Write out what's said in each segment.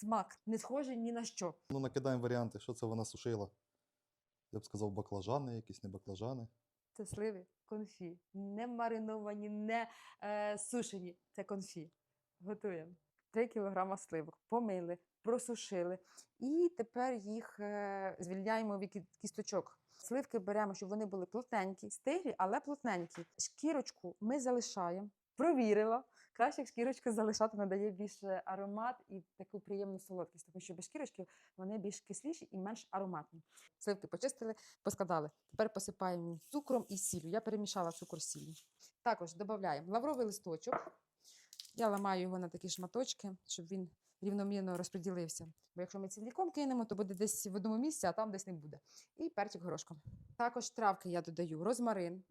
смак, не схожий ні на що. Ну, накидаємо варіанти, що це вона сушила. Я б сказав, баклажани, якісь не баклажани. Це сливи конфі. Не мариновані, не е, сушені. Це конфі. Готуємо. 3 кг сливок помили, просушили. І тепер їх е, звільняємо від кісточок. Сливки беремо, щоб вони були плотненькі, стиглі, але плотненькі. Шкірочку ми залишаємо. Провірила. Краще шкірочку залишати надає більше аромат і таку приємну солодкість, тому що без шкірочки вони більш кисліші і менш ароматні. Сливки почистили, поскладали. Тепер посипаємо цукром і сіллю. Я перемішала цукор з сіллю. Також додаємо лавровий листочок. Я ламаю його на такі шматочки, щоб він рівномірно розподілився. Бо якщо ми ціліком кинемо, то буде десь в одному місці, а там десь не буде. І перчик горошком. Також травки я додаю розмарин,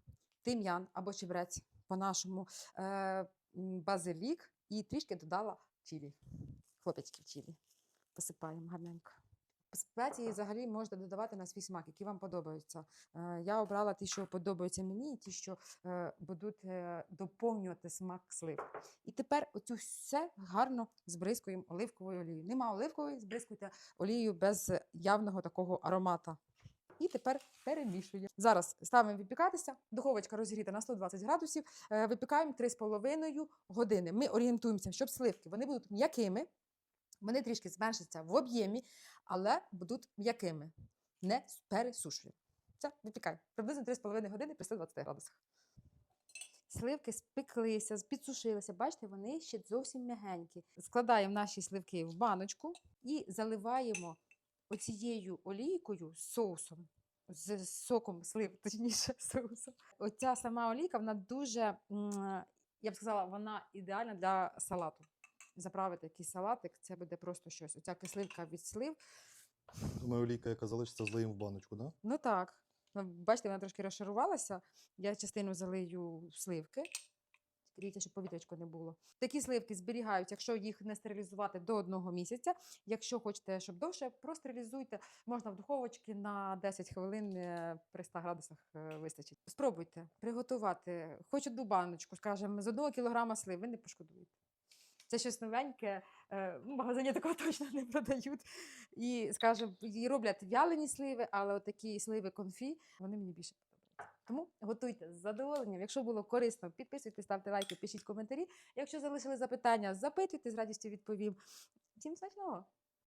тим'ян або чебрець по-нашому, е, базилік і трішки додала чилі. Хлоп'ячки чилі. Посипаємо гарненько. Спеції взагалі можна додавати на свій смак, які вам подобаються. Е, Я обрала ті, що подобаються мені, і ті, що е, будуть е, доповнювати смак слив. І тепер оцю все гарно збризкуємо оливковою олією. Нема оливкової, збризкуйте олією без явного такого аромата. І тепер перемішуємо. Зараз ставимо випікатися. Духовочка розігріта на 120 градусів. Е, Випікаємо 3,5 години. Ми орієнтуємося, щоб сливки вони будуть м'якими, вони трішки зменшаться в об'ємі, але будуть м'якими, не пересушені. Все, випікаємо. Приблизно 3,5 години при 120 градусах. Сливки спеклися, підсушилися. Бачите, вони ще зовсім м'ягенькі. Складаємо наші сливки в баночку і заливаємо оцією олійкою з соусом, з соком слив, точніше, соусом. Оця сама олійка, вона дуже, я б сказала, вона ідеальна для салату. Заправити якийсь салатик, це буде просто щось. Оця кисливка від слив. Думаю, олійка, яка залишиться, злиємо в баночку, да? Ну так. Ну, Бачите, вона трошки розшарувалася. Я частину залию в сливки. Дивіться, щоб повітрячко не було. Такі сливки зберігаються, якщо їх не стерилізувати до одного місяця. Якщо хочете, щоб довше, простерилізуйте. Можна в духовочці на 10 хвилин е, при 100 градусах е, вистачить. Спробуйте приготувати хоч одну баночку, скажімо, з одного кілограма слив, ви не пошкодуєте. Це щось новеньке, е, в магазині такого точно не продають. І, скажімо, і роблять вялені сливи, але такі сливи конфі, вони мені більше подобаються. Тому готуйте з задоволенням. Якщо було корисно, підписуйтесь, ставте лайки, пишіть коментарі. Якщо залишили запитання, запитуйте, з радістю відповім. Всім смачного!